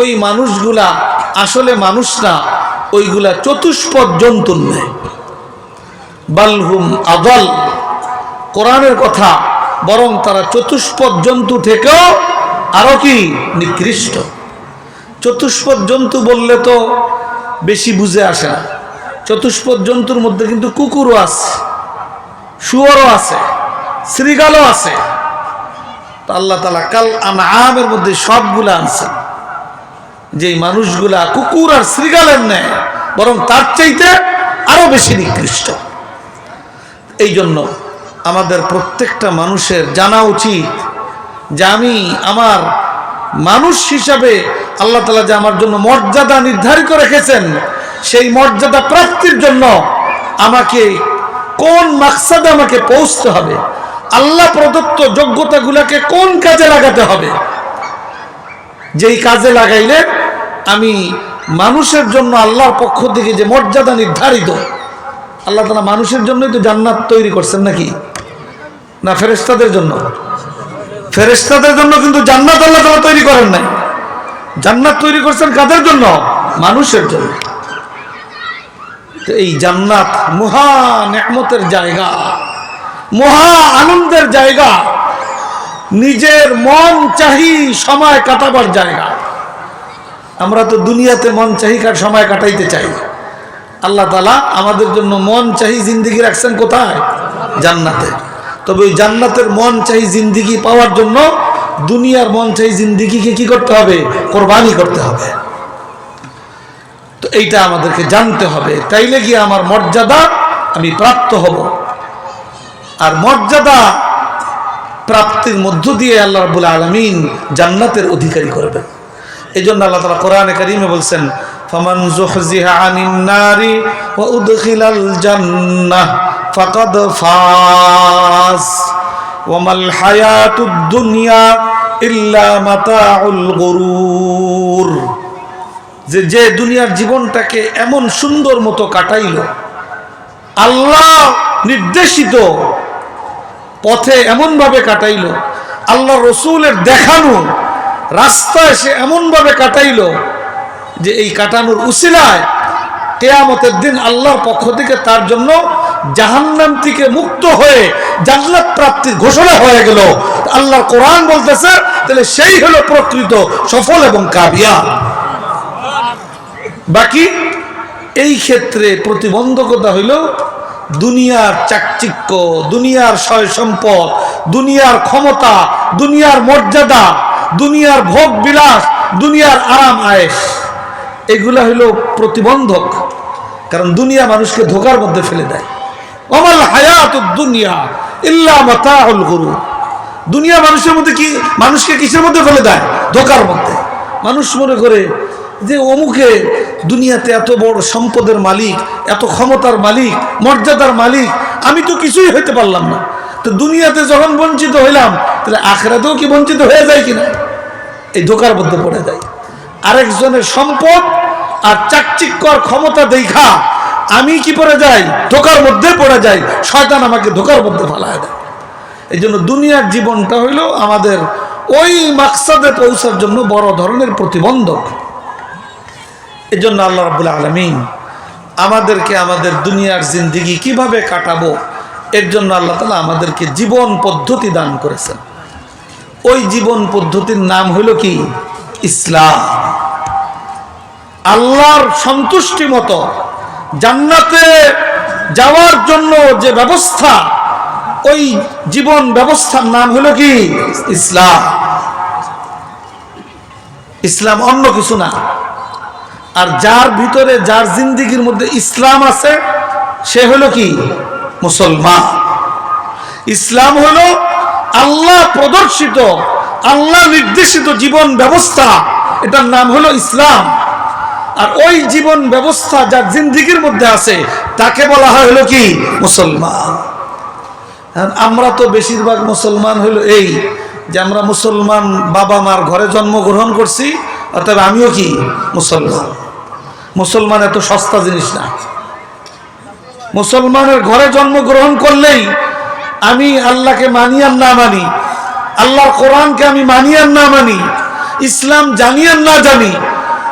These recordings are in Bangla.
ওই মানুষগুলা আসলে মানুষ না ওইগুলা চতুষ্পদ জন্তুর নেয় বালহুম আদল। কোরআনের কথা, বরং তারা চতুষ্পদ জন্তু থেকেও আরও কি? নিকৃষ্ট। চতুষ্পদ জন্তু বললে তো বেশি বুঝে আসে না। চতুষ্পদ জন্তুর মধ্যে কিন্তু কুকুরও আছে, শুয়োরও আছে শ্রীগালও আছে। আল্লাহ তালা কাল আমের মধ্যে সবগুলা আনছেন। যে মানুষগুলা কুকুর আর শ্রীগালের নেয় বরং তার চাইতে আরও বেশি নিকৃষ্ট। এই জন্য আমাদের প্রত্যেকটা মানুষের জানা উচিত যে আমি আমার মানুষ হিসাবে আল্লাহ তালা যে আমার জন্য মর্যাদা নির্ধারিত রেখেছেন, সেই মর্যাদা প্রাপ্তির জন্য আমাকে কোন মাকসাদে আমাকে পৌঁছতে হবে? আল্লাহ প্রদত্ত যোগ্যতাগুলোকে কোন কাজে লাগাতে হবে? যেই কাজে লাগাইলে আমি মানুষের জন্য আল্লাহর পক্ষ থেকে যে মর্যাদা নির্ধারিত, আল্লাহ তালা মানুষের জন্যই তো জান্নাত তৈরি করছেন নাকি? না ফেরেস্তাদের জন্য? ফেরেস্তাদের জন্য কিন্তু জান্নাত আল্লাহ তালা তৈরি করেন নাই। জান্নাত তৈরি করছেন কাদের জন্য? মানুষের জন্য। এই জান্নাত মহা নেমতের জায়গা, মহা আনন্দের জায়গা নিজের মন চাহি সময় কাটাবার জায়গা। আমরা তো দুনিয়াতে মন চাহি সময় কাটাইতে চাই। আল্লাহ তালা আমাদের জন্য মন চাহি জিন্দিগি রাখছেন কোথায়? জান্নাতে। তবে ওই জান্নাতের মন চাহি জিন্দিগি পাওয়ার জন্য দুনিয়ার মন চাহি জিন্দিগিকে কি করতে হবে? কোরবানি করতে হবে। তো এইটা আমাদেরকে জানতে হবে। তাইলে গিয়ে আমার মর্যাদা আমি প্রাপ্ত হব। আর মর্যাদা প্রাপ্তির মধ্য দিয়ে আল্লাহ রাবুল আলমিন জান্নাতের অধিকারী করবেন। এই জন্য আল্লাহ তালা কোরআনে কারিমে বলছেন আনিন নারি দুনিয়া ইল্লা গুরুর। যে যে দুনিয়ার জীবনটাকে এমন সুন্দর মতো কাটাইল, আল্লাহ নির্দেশিত পথে এমনভাবে কাটাইল, আল্লাহ রসুলের দেখানো রাস্তায় সে এমনভাবে কাটাইল যে এই কাটানোর উসিলায় কেয়ামতের দিন আল্লাহর পক্ষ থেকে তার জন্য জাহান্নাম থেকে মুক্ত হয়ে জান্নাত প্রাপ্তির ঘোষণা হয়ে গেল। আল্লাহর কোরআন বলতেছে, তাহলে সেই হলো প্রকৃত সফল এবং কাবিয়া। বাকি, এই ক্ষেত্রে প্রতিবন্ধকতা হইল দুনিয়ার চাকচিক্য, দুনিয়ার সয় সম্পদ দুনিয়ার ক্ষমতা, দুনিয়ার মর্যাদা, দুনিয়ার ভোগ বিলাস, দুনিয়ার আরাম আয়েস এগুলা হইল প্রতিবন্ধক, কারণ দুনিয়া মানুষকে ধোকার মধ্যে ফেলে দেয়। অমাল হায়াত দুনিয়া ইল্লা মাতাউল গুরু দুনিয়া মানুষের মধ্যে কি মানুষকে কিসের মধ্যে ফেলে দেয়? ধোকার মধ্যে। মানুষ মনে করে যে অমুকে দুনিয়াতে এত বড় সম্পদের মালিক, এত ক্ষমতার মালিক, মর্যাদার মালিক, আমি তো কিছুই হইতে পারলাম না। তো দুনিয়াতে যখন বঞ্চিত হইলাম, তাহলে আখড়াতেও কি বঞ্চিত হয়ে যায় কিনা? এই ধোকার মধ্যে পড়ে যায়। আরেকজনের সম্পদ আর চাকচিক্কর ক্ষমতা দেখা, আমি কি পড়ে যাই? ধোকার মধ্যে পড়ে যাই। শয়তান আমাকে ধোকার মধ্যে ফালায় দেয়। এই জন্য দুনিয়ার জীবনটা হইল আমাদের ওই মাকসাদে পৌঁছার জন্য বড় ধরনের প্রতিবন্ধক। এই জন্য আল্লাহ রাবুল আলমিন আমাদেরকে আমাদের দুনিয়ার জিন্দিগি কীভাবে কাটাবো, এর জন্য আল্লাহ তালা আমাদেরকে জীবন পদ্ধতি দান করেছেন। ওই জীবন পদ্ধতির নাম হইল কি? ইসলাম। আল্লাহর সন্তুষ্টি মতো জান্নাতে যাওয়ার জন্য যে ব্যবস্থা, ওই জীবন ব্যবস্থার নাম হলো কি? ইসলাম। ইসলাম অন্য কিছু না। আর যার ভিতরে, যার জিন্দিগির মধ্যে ইসলাম আছে, সে হলো কি? মুসলমান। ইসলাম হলো আল্লাহ প্রদর্শিত, আল্লাহ নির্দেশিত জীবন ব্যবস্থা। এটার নাম হলো ইসলাম। আর ওই জীবন ব্যবস্থা যার জিন্দিগির মধ্যে আছে, তাকে বলা হয় হলো কি? মুসলমান। আমরা তো বেশিরভাগ মুসলমান হলো এই যে আমরা মুসলমান বাবা মার ঘরে জন্মগ্রহণ করছি অতএব আমিও কি? মুসলমান। মুসলমান এত সস্তা জিনিস না। মুসলমানের ঘরে জন্মগ্রহণ করলেই আমি আল্লাহকে মানি আর না মানি, আল্লাহর কোরআনকে আমি মানি আর না মানি, ইসলাম জানি আর না জানি,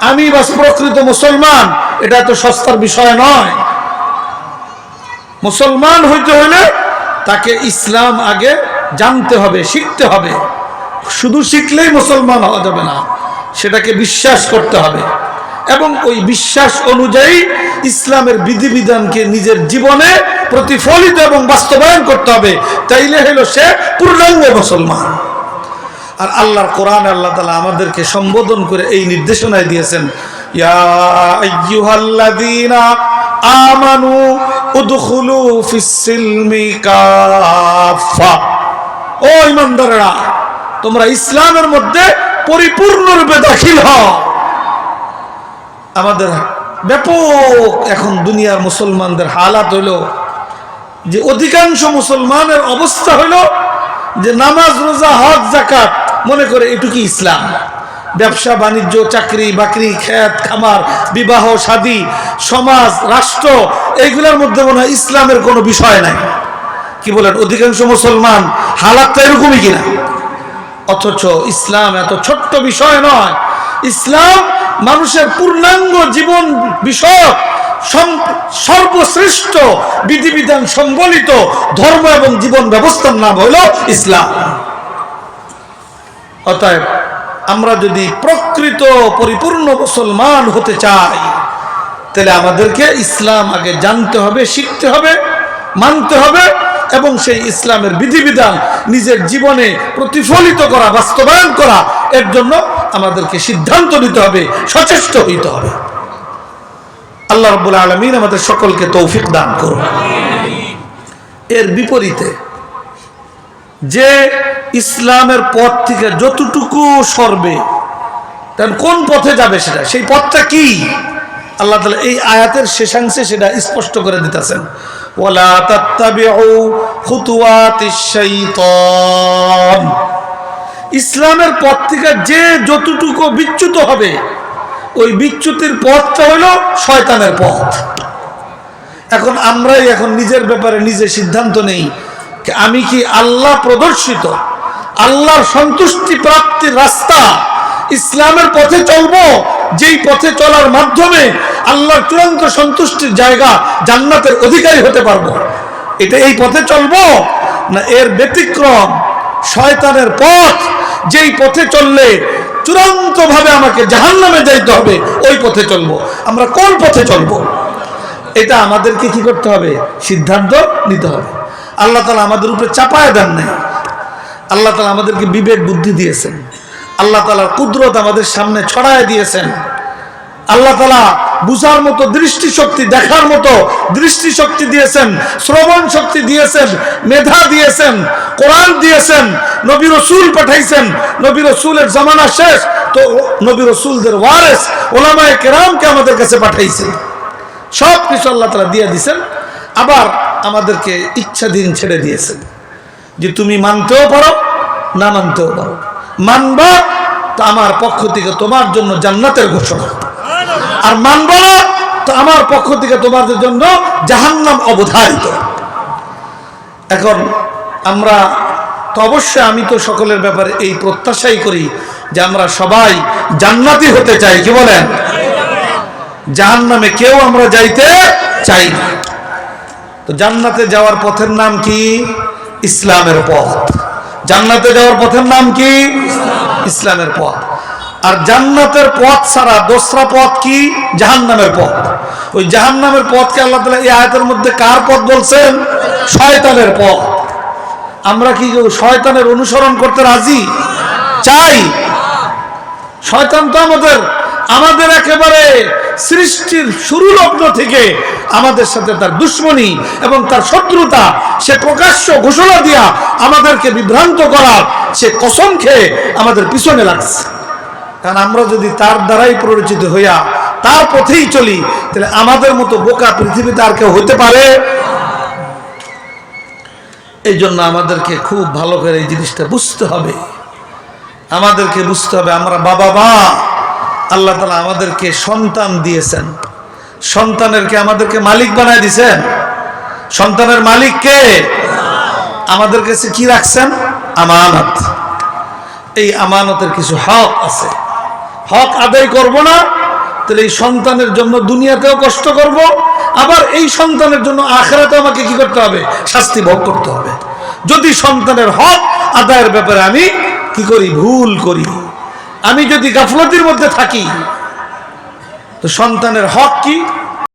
আমি বাস প্রকৃত মুসলমান, এটা তো সস্তার বিষয় নয়। মুসলমান হইতে হলে তাকে ইসলাম আগে জানতে হবে, শিখতে হবে। শুধু শিখলেই মুসলমান হওয়া যাবে না। সেটাকে বিশ্বাস করতে হবে। এবং ওই বিশ্বাস অনুযায়ী ইসলামের বিধিবিধানকে নিজের জীবনে প্রতিফলিত এবং বাস্তবায়ন করতে হবে। তাইলে হলো সে পূর্ণাঙ্গ মুসলমান। আর আল্লাহর কোরআন আল্লাহ তালা আমাদেরকে সম্বোধন করে এই নির্দেশনায় দিয়েছেন আমানু তোমরা ইসলামের মধ্যে পরিপূর্ণরূপে দাখিল হও আমাদের ব্যাপক এখন দুনিয়ার মুসলমানদের হালাত হইল যে অধিকাংশ মুসলমানের অবস্থা হইল যে নামাজ, রোজা, হজ জাকাত মনে করে এটুকু ইসলাম। ব্যবসা, বাণিজ্য, চাকরি, বাকরি খ্যাত খামার, বিবাহ, শাদী, সমাজ, রাষ্ট্র, এইগুলোর মধ্যে মনে হয় ইসলামের কোনো বিষয় নাই। কি বলেন? অধিকাংশ মুসলমান হালাতটা এরকমই কিনা? অথচ ইসলাম এত ছোট্ট বিষয় নয়। ইসলাম মানুষের পূর্ণাঙ্গ জীবন বিষয়ক সর্বশ্রেষ্ঠ বিধিবিধান সম্বলিত ধর্ম এবং জীবন ব্যবস্থার নাম হইল ইসলাম। অতএব আমরা যদি প্রকৃত পরিপূর্ণ মুসলমান হতে চাই, তাহলে আমাদেরকে ইসলাম আগে জানতে হবে, শিখতে হবে, মানতে হবে এবং সেই ইসলামের বিধিবিধান নিজের জীবনে প্রতিফলিত করা, বাস্তবায়ন করা, এর জন্য আমাদেরকে সিদ্ধান্ত নিতে হবে, সচেষ্ট হইতে হবে। আল্লাহ রব্বুল আলমিন আমাদের সকলকে তৌফিক দান করুন। এর বিপরীতে, যে ইসলামের পথ থেকে যতটুকু সরবে, তার কোন পথে যাবে সেটা, সেই পথটা কি? আল্লাহ তালা এই আয়াতের শেষাংশে সেটা স্পষ্ট করে দিতেছেন। ওয়ালা তাত্তাবিউ খুতুওয়াতিশ শাইতান। ইসলামের পথ থেকে যে যতটুকু বিচ্যুত হবে, ওই বিচ্যুতির পথটা হলো শয়তানের পথ। এখন আমরাই এখন নিজের ব্যাপারে নিজে সিদ্ধান্ত নেই আমি কি আল্লাহ প্রদর্শিত, আল্লাহর সন্তুষ্টি প্রাপ্তির রাস্তা ইসলামের পথে চলবো, যেই পথে চলার মাধ্যমে আল্লাহর চূড়ান্ত সন্তুষ্টির জায়গা জান্নাতের অধিকারী হতে পারব। এটা এই পথে চলবো না এর ব্যতিক্রম শয়তানের পথ? যেই পথে চললে চূড়ান্তভাবে আমাকে জাহান্নামে যাইতে হবে, ওই পথে চলবো। আমরা কোন পথে চলবো? এটা আমাদেরকে কি করতে হবে? সিদ্ধান্ত নিতে হবে। আল্লাহ তালা আমাদের উপরে চাপায় দেন নাই। আল্লাহ তালা আমাদেরকে বিবেক বুদ্ধি দিয়েছেন। আল্লাহ তালার কুদরত আমাদের সামনে ছড়ায় দিয়েছেন। আল্লাহ তালা বুঝার মতো, দৃষ্টিশক্তি দেখার মতো দৃষ্টিশক্তি দিয়েছেন, শ্রবণ শক্তি দিয়েছেন, মেধা দিয়েছেন, কোরআন দিয়েছেন, নবী রসুল পাঠাইছেন। নবী রসুলের জামানা শেষ, তো নবী রসুলদের ওয়ারেস, ওলামায় কেরামকে আমাদের কাছে পাঠাইছে সব কিছু আল্লাহ তালা দিয়ে দিয়েছেন, আবার আমাদেরকে ইচ্ছাধীন ছেড়ে দিয়েছেন। যে তুমি মানতেও পারো, না মানতেও পারো। মানবা তো আমার পক্ষ থেকে তোমার জন্য জান্নাতের ঘোষণা। আর মানবা না তো আমার পক্ষ থেকে তোমাদের জন্য জাহান্নাম অবধারিত। এখন আমরা তো অবশ্যই আমি তো সকলের ব্যাপারে এই প্রত্যাশাই করি যে আমরা সবাই জান্নাতি হতে চাই, কি বলেন? জাহান নামে কেউ আমরা যাইতে চাই না। তো জান্নাতে যাওয়ার পথের নাম কি? ইসলামের পথ। জান্নাতে যাওয়ার পথের নাম কি? ইসলামের পথ। আর জান্নাতের পথ ছাড়া দোসরা পথ কি? জাহান্নামের পথ। ওই জাহান্নামের পথকে আল্লাহ তালা এই আয়তের মধ্যে কার পথ বলছেন? শয়তানের পথ। আমরা কি শয়তানের অনুসরণ করতে রাজি? চাই। শয়তান তো আমাদের আমাদের একেবারে সৃষ্টির শুরু লগ্ন থেকে আমাদের সাথে তার দুশ্মনী এবং তার শত্রুতা, সে প্রকাশ্য ঘোষণা দিয়া আমাদেরকে বিভ্রান্ত করার সে কসম খেয়ে আমাদের পিছনে লাগছে। কারণ আমরা যদি তার দ্বারাই পরিচিত হইয়া তার পথেই চলি, তাহলে আমাদের মতো বোকা পৃথিবীতে আর কেউ হইতে পারে? এই জন্য আমাদেরকে খুব ভালো করে এই জিনিসটা বুঝতে হবে। আমাদেরকে বুঝতে হবে, আমরা বাবা মা আল্লাহ তালা আমাদেরকে সন্তান দিয়েছেন। সন্তানেরকে আমাদেরকে মালিক বানায় দিছেন সন্তানের মালিক কে? আমাদের কাছে কি রাখছেন? আমানত। এই আমানতের কিছু হক আছে। হক আদায় করব না, তাহলে এই সন্তানের জন্য দুনিয়াতেও কষ্ট করব, আবার এই সন্তানের জন্য আখেরাতে আমাকে কি করতে হবে? শাস্তি ভোগ করতে হবে। যদি সন্তানের হক আদায়ের ব্যাপারে আমি কি করি? ভুল করি। আমি যদি গাফলতির মধ্যে থাকি তো সন্তানের হক কি?